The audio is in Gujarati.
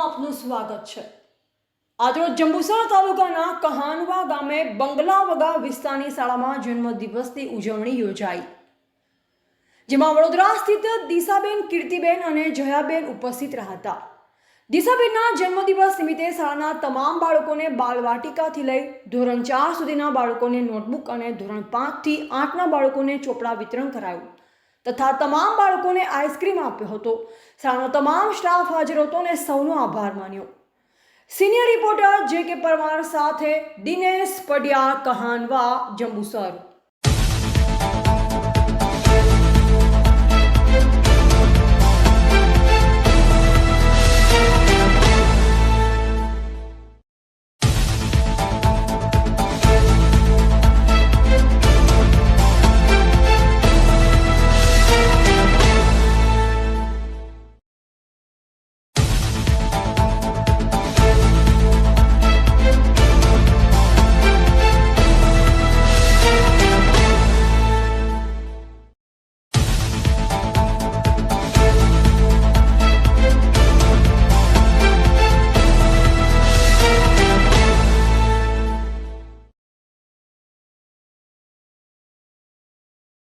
આપનું સ્વાગત છે. આજરોજ જંબુસર તાલુકાના કહાનવા ગામે બંગલાવગા વિસ્તારની શાળામાં જન્મદિવસની ઉજવણી યોજાઈ. જેમાં વડોદરા સ્થિત દિશાબેન કીર્તિબેન અને જયાબેન ઉપસ્થિત રહ્યા હતા દિશાબેનના જન્મદિવસ નિમિત્તે શાળાના તમામ બાળકોને બાલવાટિકાથી લઈ ધોરણ ચાર સુધીના બાળકોને નોટબુક અને ધોરણ પાંચથી આઠના બાળકોને ચોપડા વિતરણ કરાયું. તથા તમામ બાળકોને આઈસ્ક્રીમ આપ્યો હતો. શાળાનો તમામ સ્ટાફ હાજર હતો અને સૌનો આભાર માન્યો. સિનિયર રિપોર્ટર જે કે પરમાર સાથે દિનેશ પડિયા કહાનવા જંબુસર.